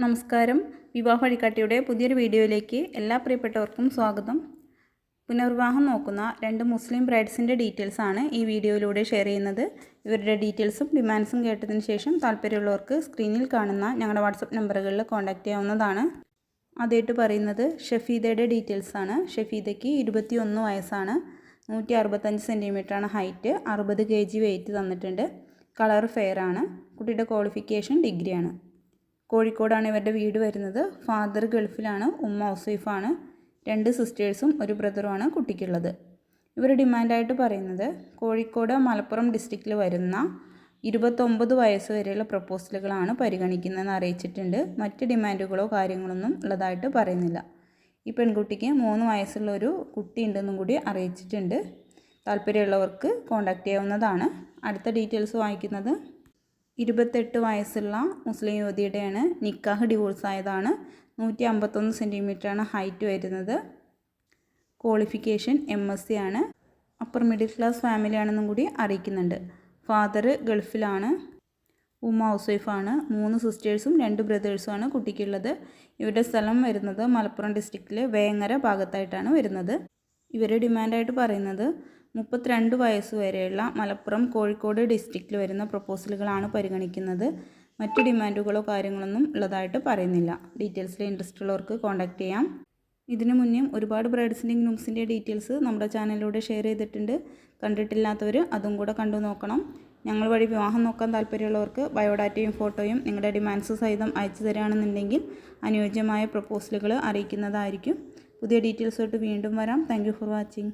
നമസ്കാരം. വിവാഹ വഴികാട്ടിയുടെ പുതിയൊരു വീഡിയോയിലേക്ക് എല്ലാ പ്രിയപ്പെട്ടവർക്കും സ്വാഗതം. പുനർവിവാഹം നോക്കുന്ന രണ്ട് മുസ്ലിം ബ്രൈഡ്സിന്റെ ഡീറ്റെയിൽസ് ആണ് ഈ വീഡിയോയിലൂടെ ഷെയർ ചെയ്യുന്നത്. ഇവരുടെ ഡീറ്റെയിൽസും ഡിമാൻഡ്സും കേട്ടതിന് ശേഷം താല്പര്യമുള്ളവർക്ക് സ്ക്രീനിൽ കാണുന്ന ഞങ്ങളുടെ വാട്സപ്പ് നമ്പറുകളിൽ കോൺടാക്റ്റ് ചെയ്യാവുന്നതാണ്. ആദ്യമായിട്ട് പറയുന്നത് ഷഫീദയുടെ ഡീറ്റെയിൽസ് ആണ്. ഷഫീദയ്ക്ക് ഇരുപത്തി ഒന്ന് വയസ്സാണ്. നൂറ്റി അറുപത്തഞ്ച് സെന്റിമീറ്ററാണ് ഹൈറ്റ്. അറുപത് കെ ജി വെയിറ്റ് തന്നിട്ടുണ്ട്. കളർ ഫെയർ ആണ് കുട്ടിയുടെ ക്വാളിഫിക്കേഷൻ ഡിഗ്രിയാണ്. കോഴിക്കോടാണ് ഇവരുടെ വീട് വരുന്നത്. ഫാദർ ഗൾഫിലാണ് ഉമ്മ ഹൗസ് വൈഫാണ് രണ്ട് സിസ്റ്റേഴ്സും ഒരു ബ്രദറുമാണ് കുട്ടിക്കുള്ളത്. ഇവർ ഡിമാൻഡായിട്ട് പറയുന്നത് കോഴിക്കോട് മലപ്പുറം ഡിസ്ട്രിക്റ്റിൽ വരുന്ന ഇരുപത്തൊമ്പത് വയസ്സ് വരെയുള്ള പ്രപ്പോസലുകളാണ് പരിഗണിക്കുന്നതെന്ന് അറിയിച്ചിട്ടുണ്ട്. മറ്റ് ഡിമാൻഡുകളോ കാര്യങ്ങളൊന്നും ഉള്ളതായിട്ട് പറയുന്നില്ല. ഈ പെൺകുട്ടിക്ക് മൂന്ന് വയസ്സുള്ള ഒരു കുട്ടി ഉണ്ടെന്നും കൂടി അറിയിച്ചിട്ടുണ്ട്. താല്പര്യമുള്ളവർക്ക് കോൺടാക്റ്റ് ചെയ്യാവുന്നതാണ്. അടുത്ത ഡീറ്റെയിൽസ് വായിക്കുന്നത് ഇരുപത്തെട്ട് വയസ്സുള്ള മുസ്ലിം യുവതിയുടെയാണ് നിക്കാഹ് ഡിവോഴ്സ് ആയതാണ് നൂറ്റി അമ്പത്തൊന്ന് സെന്റിമീറ്ററാണ് ഹൈറ്റ് വരുന്നത്. ക്വാളിഫിക്കേഷൻ എം എസ് സി ആണ്. അപ്പർ മിഡിൽ ക്ലാസ് ഫാമിലി ആണെന്നും കൂടി അറിയിക്കുന്നുണ്ട്. ഫാദർ ഗൾഫിലാണ്. ഉമ്മ ഹൗസ് വൈഫാണ് മൂന്ന് സിസ്റ്റേഴ്സും രണ്ട് ബ്രദേഴ്സുമാണ് കുട്ടിക്കുള്ളത്. ഇവരുടെ സ്ഥലം വരുന്നത് മലപ്പുറം ഡിസ്ട്രിക്റ്റിലെ വേങ്ങര ഭാഗത്തായിട്ടാണ് വരുന്നത്. ഇവർ ഡിമാൻഡായിട്ട് പറയുന്നത് മുപ്പത്തിരണ്ട് വയസ്സ് വരെയുള്ള മലപ്പുറം കോഴിക്കോട് ഡിസ്ട്രിക്റ്റിൽ വരുന്ന പ്രപ്പോസലുകളാണ് പരിഗണിക്കുന്നത്. മറ്റ് ഡിമാൻഡുകളോ കാര്യങ്ങളൊന്നും ഉള്ളതായിട്ട് പറയുന്നില്ല. ഡീറ്റെയിൽസിൽ ഇൻട്രസ്റ്റ് ഉള്ളവർക്ക് കോൺടാക്ട് ചെയ്യാം. ഇതിനു മുന്നേ ഒരുപാട് ബ്രൈഡ്സിന്റെയും ഗ്രൂംസിന്റെ ഡീറ്റെയിൽസ് നമ്മുടെ ചാനലിലൂടെ ഷെയർ ചെയ്തിട്ടുണ്ട്. കണ്ടിട്ടില്ലാത്തവർ അതും കൂടെ കണ്ടു നോക്കണം. ഞങ്ങൾ വഴി വിവാഹം നോക്കാൻ താല്പര്യമുള്ളവർക്ക് ബയോഡാറ്റയും ഫോട്ടോയും നിങ്ങളുടെ ഡിമാൻഡ്സ് സഹിതം അയച്ചു തരികയാണെന്നുണ്ടെങ്കിൽ അനുയോജ്യമായ പ്രപ്പോസലുകൾ അറിയിക്കുന്നതായിരിക്കും. പുതിയ ഡീറ്റെയിൽസായിട്ട് വീണ്ടും വരാം. Thank for watching.